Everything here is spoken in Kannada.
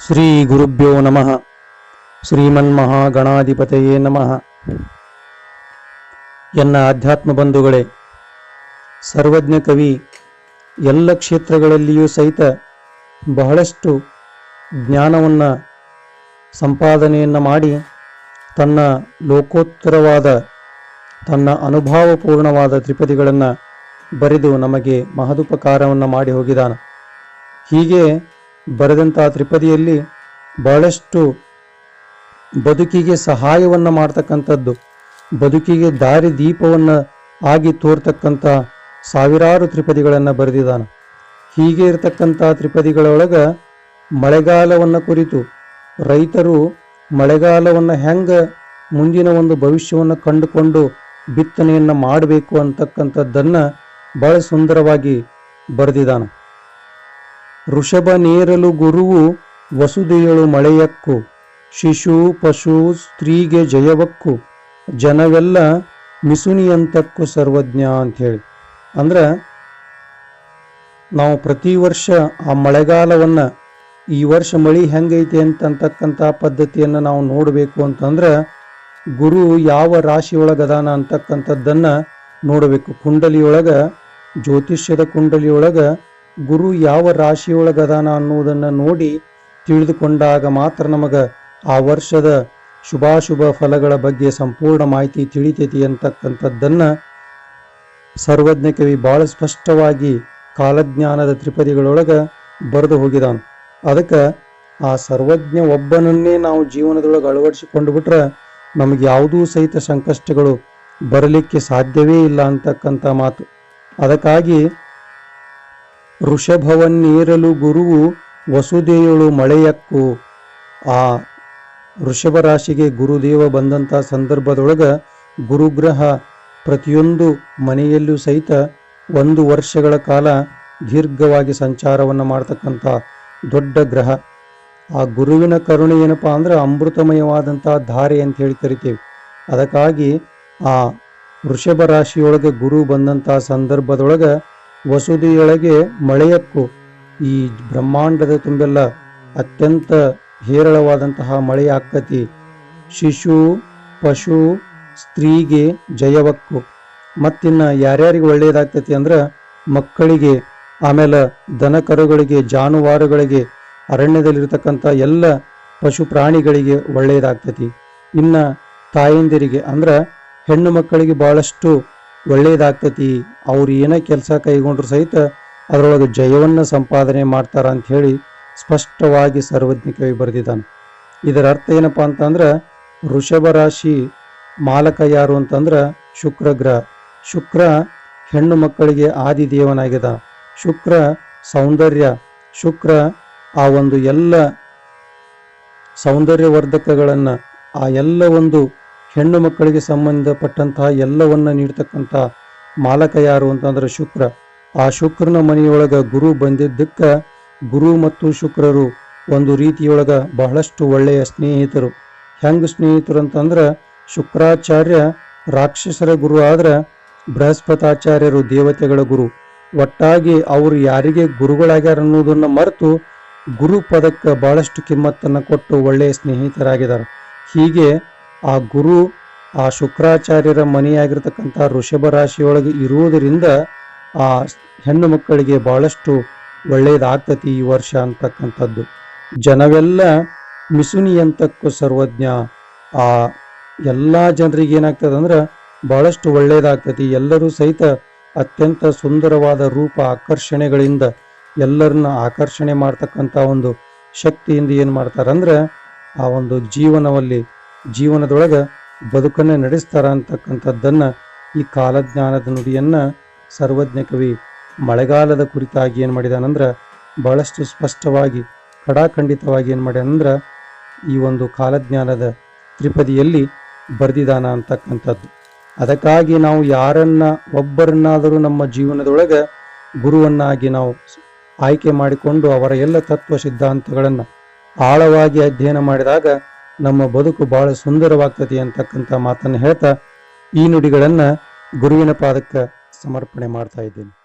ಶ್ರೀ ಗುರುಭ್ಯೋ ನಮಃ. ಶ್ರೀಮನ್ಮಹಾಗಣಾಧಿಪತಯೇ ನಮಃ. ಎನ್ನ ಆಧ್ಯಾತ್ಮ ಬಂಧುಗಳೇ ಸರ್ವಜ್ಞ ಕವಿ, ಎಲ್ಲ ಕ್ಷೇತ್ರಗಳಲ್ಲಿಯೂ ಸಹಿತ ಬಹಳಷ್ಟು ಜ್ಞಾನವನ್ನು ಸಂಪಾದನೆಯನ್ನು ಮಾಡಿ ತನ್ನ ಲೋಕೋತ್ತರವಾದ, ತನ್ನ ಅನುಭವಪೂರ್ಣವಾದ ತ್ರಿಪದಿಗಳನ್ನು ಬರೆದು ನಮಗೆ ಮಹದುಪಕಾರವನ್ನು ಮಾಡಿ ಹೋಗಿದ್ದಾನೆ ಹೀಗೆ ಬರೆದಂಥ ತ್ರಿಪದಿಯಲ್ಲಿ ಬಹಳಷ್ಟು ಬದುಕಿಗೆ ಸಹಾಯವನ್ನು ಮಾಡ್ತಕ್ಕಂಥದ್ದು, ಬದುಕಿಗೆ ದಾರಿ ದೀಪವನ್ನು ಆಗಿ ತೋರ್ತಕ್ಕಂಥ ಸಾವಿರಾರು ತ್ರಿಪದಿಗಳನ್ನು ಬರೆದಿದ್ದಾನೆ. ಹೀಗೆ ಇರತಕ್ಕಂಥ ತ್ರಿಪದಿಗಳೊಳಗೆ ಮಳೆಗಾಲವನ್ನು ಕುರಿತು ರೈತರು ಮಳೆಗಾಲವನ್ನು ಹೆಂಗ ಮುಂದಿನ ಒಂದು ಭವಿಷ್ಯವನ್ನು ಕಂಡುಕೊಂಡು ಬಿತ್ತನೆಯನ್ನು ಮಾಡಬೇಕು ಅಂತಕ್ಕಂಥದ್ದನ್ನು ಬಹಳ ಸುಂದರವಾಗಿ ಬರೆದಿದ್ದಾನೆ. ಋಷಭ ನೇರಲು ಗುರುವು ವಸುದೆಯಳು ಮಳೆಯಕ್ಕು, ಶಿಶು, ಪಶು, ಸ್ತ್ರೀಗೆ ಜಯವಕ್ಕು, ಜನವೆಲ್ಲ ಮಿಸುನಿಯಂತಕ್ಕೂ ಸರ್ವಜ್ಞ ಅಂಥೇಳಿ. ಅಂದ್ರೆ ನಾವು ಪ್ರತಿ ವರ್ಷ ಆ ಮಳೆಗಾಲವನ್ನು ಈ ವರ್ಷ ಮಳಿ ಹೆಂಗೈತೆ ಅಂತಕ್ಕಂಥ ಪದ್ಧತಿಯನ್ನು ನಾವು ನೋಡಬೇಕು ಅಂತಂದ್ರೆ ಗುರು ಯಾವ ರಾಶಿಯೊಳಗದಾನ ಅಂತಕ್ಕಂಥದ್ದನ್ನು ನೋಡಬೇಕು. ಕುಂಡಲಿಯೊಳಗೆ, ಜ್ಯೋತಿಷ್ಯದ ಕುಂಡಲಿಯೊಳಗ ಗುರು ಯಾವ ರಾಶಿಯೊಳಗದಾನ ಅನ್ನುವುದನ್ನು ನೋಡಿ ತಿಳಿದುಕೊಂಡಾಗ ಮಾತ್ರ ನಮಗೆ ಆ ವರ್ಷದ ಶುಭಾಶುಭ ಫಲಗಳ ಬಗ್ಗೆ ಸಂಪೂರ್ಣ ಮಾಹಿತಿ ತಿಳಿತೈತಿ ಅಂತಕ್ಕಂಥದ್ದನ್ನು ಸರ್ವಜ್ಞ ಕವಿ ಬಹಳ ಸ್ಪಷ್ಟವಾಗಿ ಕಾಲಜ್ಞಾನದ ತ್ರಿಪದಿಗಳೊಳಗೆ ಬರೆದು ಹೋಗಿದಾನು. ಅದಕ್ಕೆ ಆ ಸರ್ವಜ್ಞ ಒಬ್ಬನನ್ನೇ ನಾವು ಜೀವನದೊಳಗೆ ಅಳವಡಿಸಿಕೊಂಡು ಬಿಟ್ರೆ ನಮಗೆ ಯಾವುದೂ ಸಹಿತ ಸಂಕಷ್ಟಗಳು ಬರಲಿಕ್ಕೆ ಸಾಧ್ಯವೇ ಇಲ್ಲ ಅಂತಕ್ಕಂಥ ಮಾತು. ಅದಕ್ಕಾಗಿ ಋಷಭವನ್ನೇರಲು ಗುರುವು ವಸುದೇವಳು ಮಳೆಯಕ್ಕು ಆ ವೃಷಭ ರಾಶಿಗೆ ಗುರುದೇವ ಬಂದಂಥ ಸಂದರ್ಭದೊಳಗೆ ಗುರುಗ್ರಹ ಪ್ರತಿಯೊಂದು ಮನೆಯಲ್ಲೂ ಸಹಿತ ಒಂದು ವರ್ಷಗಳ ಕಾಲ ದೀರ್ಘವಾಗಿ ಸಂಚಾರವನ್ನು ಮಾಡ್ತಕ್ಕಂಥ ದೊಡ್ಡ ಗ್ರಹ. ಆ ಗುರುವಿನ ಕರುಣೆ ಏನಪ್ಪಾ ಅಂದ್ರೆ ಅಮೃತಮಯವಾದಂಥ ಧಾರೆ ಅಂತ ಹೇಳಿ ಕರಿತೀವಿ. ಅದಕ್ಕಾಗಿ ಆ ವೃಷಭ ರಾಶಿಯೊಳಗೆ ಗುರು ಬಂದಂಥ ಸಂದರ್ಭದೊಳಗೆ ವಸುದೆಯೊಳಗೆ ಮಳೆಯಕ್ಕೂ ಈ ಬ್ರಹ್ಮಾಂಡದ ತುಂಬೆಲ್ಲ ಅತ್ಯಂತ ಹೇರಳವಾದಂತಹ ಮಳೆ ಆಕತಿ. ಶಿಶು, ಪಶು, ಸ್ತ್ರೀಗೆ ಜಯವಕ್ಕು. ಮತ್ತಿನ್ನ ಯಾರ್ಯಾರಿಗೆ ಒಳ್ಳೆಯದಾಗ್ತತಿ ಅಂದ್ರೆ ಮಕ್ಕಳಿಗೆ, ಆಮೇಲೆ ದನ ಕರುಗಳಿಗೆ ಜಾನುವಾರುಗಳಿಗೆ, ಅರಣ್ಯದಲ್ಲಿರ್ತಕ್ಕಂಥ ಎಲ್ಲ ಪಶು ಪ್ರಾಣಿಗಳಿಗೆ ಒಳ್ಳೆಯದಾಗ್ತತಿ. ಇನ್ನ ತಾಯಂದಿರಿಗೆ ಅಂದ್ರೆ ಹೆಣ್ಣು ಮಕ್ಕಳಿಗೆ ಬಹಳಷ್ಟು ಒಳ್ಳೆಯದಾಗ್ತತಿ ಅವ್ರು ಏನೇ ಕೆಲಸ ಕೈಗೊಂಡ್ರು ಸಹಿತ ಅದರೊಳಗೆ ಜಯವನ್ನು ಸಂಪಾದನೆ ಮಾಡ್ತಾರ ಅಂತ ಹೇಳಿ ಸ್ಪಷ್ಟವಾಗಿ ಸರ್ವಜ್ಞ ಕವಿ ಬರೆದಿದ್ದಾನೆ. ಇದರ ಅರ್ಥ ಏನಪ್ಪ ಅಂತಂದ್ರೆ, ವೃಷಭ ರಾಶಿ ಮಾಲಕ ಯಾರು ಅಂತಂದ್ರೆ ಶುಕ್ರ ಗ್ರಹ. ಶುಕ್ರ ಹೆಣ್ಣು ಮಕ್ಕಳಿಗೆ ಆದಿದೇವನಾಗಿದ ಶುಕ್ರ ಸೌಂದರ್ಯ. ಶುಕ್ರ ಆ ಒಂದು ಎಲ್ಲ ಸೌಂದರ್ಯವರ್ಧಕಗಳನ್ನು, ಆ ಎಲ್ಲ ಒಂದು ಹೆಣ್ಣು ಮಕ್ಕಳಿಗೆ ಸಂಬಂಧಪಟ್ಟಂತಹ ಎಲ್ಲವನ್ನ ನೀಡ್ತಕ್ಕಂಥ ಮಾಲಕ ಯಾರು ಅಂತಂದ್ರೆ ಶುಕ್ರ. ಆ ಶುಕ್ರನ ಮನೆಯೊಳಗ ಗುರು ಬಂದಿದ್ದಕ್ಕೆ ಗುರು ಮತ್ತು ಶುಕ್ರರು ಒಂದು ರೀತಿಯೊಳಗ ಬಹಳಷ್ಟು ಒಳ್ಳೆಯ ಸ್ನೇಹಿತರು. ಹೆಂಗ್ ಸ್ನೇಹಿತರು ಅಂತಂದ್ರೆ ಶುಕ್ರಾಚಾರ್ಯ ರಾಕ್ಷಸರ ಗುರು ಆದ್ರೆ ಬೃಹಸ್ಪತಾಚಾರ್ಯರು ದೇವತೆಗಳ ಗುರು. ಒಟ್ಟಾಗಿ ಅವರು ಯಾರಿಗೆ ಗುರುಗಳಾಗ್ಯಾರ ಅನ್ನೋದನ್ನು ಮರೆತು ಗುರು ಪದಕ್ಕೆ ಬಹಳಷ್ಟು ಕಿಮ್ಮತ್ತನ್ನು ಕೊಟ್ಟು ಒಳ್ಳೆಯ ಸ್ನೇಹಿತರಾಗಿದ್ದಾರೆ ಹೀಗೆ ಆ ಗುರು, ಆ ಶುಕ್ರಾಚಾರ್ಯರ ಮನೆಯಾಗಿರ್ತಕ್ಕಂಥ ಋಷಭ ರಾಶಿಯೊಳಗೆ ಇರುವುದರಿಂದ ಆ ಹೆಣ್ಣು ಮಕ್ಕಳಿಗೆ ಬಹಳಷ್ಟು ಒಳ್ಳೆಯದಾಗ್ತತಿ ಈ ವರ್ಷ ಅಂತಕ್ಕಂಥದ್ದು. ಜನವೆಲ್ಲ ಮಿಸುನಿಯಂತಕ್ಕೂ ಸರ್ವಜ್ಞ. ಆ ಎಲ್ಲ ಜನರಿಗೆ ಏನಾಗ್ತದೆ ಅಂದ್ರೆ ಬಹಳಷ್ಟು ಒಳ್ಳೆಯದಾಗ್ತತಿ ಎಲ್ಲರೂ ಸಹಿತ ಅತ್ಯಂತ ಸುಂದರವಾದ ರೂಪ ಆಕರ್ಷಣೆಗಳಿಂದ ಎಲ್ಲರನ್ನ ಆಕರ್ಷಣೆ ಮಾಡ್ತಕ್ಕಂಥ ಒಂದು ಶಕ್ತಿಯಿಂದ ಏನು ಮಾಡ್ತಾರಂದ್ರೆ ಆ ಒಂದು ಜೀವನದಲ್ಲಿ ಜೀವನದೊಳಗೆ ಬದುಕನ್ನು ನಡೆಸ್ತಾರ ಅಂತಕ್ಕಂಥದ್ದನ್ನು ಈ ಕಾಲಜ್ಞಾನದ ನುಡಿಯನ್ನು ಸರ್ವಜ್ಞ ಕವಿ ಮಳೆಗಾಲದ ಕುರಿತಾಗಿ ಏನು ಮಾಡಿದಾನಂದ್ರೆ ಬಹಳಷ್ಟು ಸ್ಪಷ್ಟವಾಗಿ, ಕಡಾಖಂಡಿತವಾಗಿ ಏನು ಮಾಡ್ಯಾನಂದ್ರೆ ಈ ಒಂದು ಕಾಲಜ್ಞಾನದ ತ್ರಿಪದಿಯಲ್ಲಿ ಬರೆದಿದಾನ ಅಂತಕ್ಕಂಥದ್ದು. ಅದಕ್ಕಾಗಿ ನಾವು ಯಾರನ್ನ ಒಬ್ಬರನ್ನಾದರೂ ನಮ್ಮ ಜೀವನದೊಳಗೆ ಗುರುವನ್ನಾಗಿ ನಾವು ಆಯ್ಕೆ ಮಾಡಿಕೊಂಡು ಅವರ ಎಲ್ಲ ತತ್ವ ಸಿದ್ಧಾಂತಗಳನ್ನು ಆಳವಾಗಿ ಅಧ್ಯಯನ ಮಾಡಿದಾಗ ನಮ್ಮ ಬದುಕು ಬಹಳ ಸುಂದರವಾಗ್ತದೆ ಅಂತಕ್ಕಂಥ ಮಾತನ್ನು ಹೇಳ್ತಾ ಈ ನುಡಿಗಳನ್ನು ಗುರುವಿನ ಪಾದಕ್ಕೆ ಸಮರ್ಪಣೆ ಮಾಡ್ತಾ ಇದ್ದೇನೆ.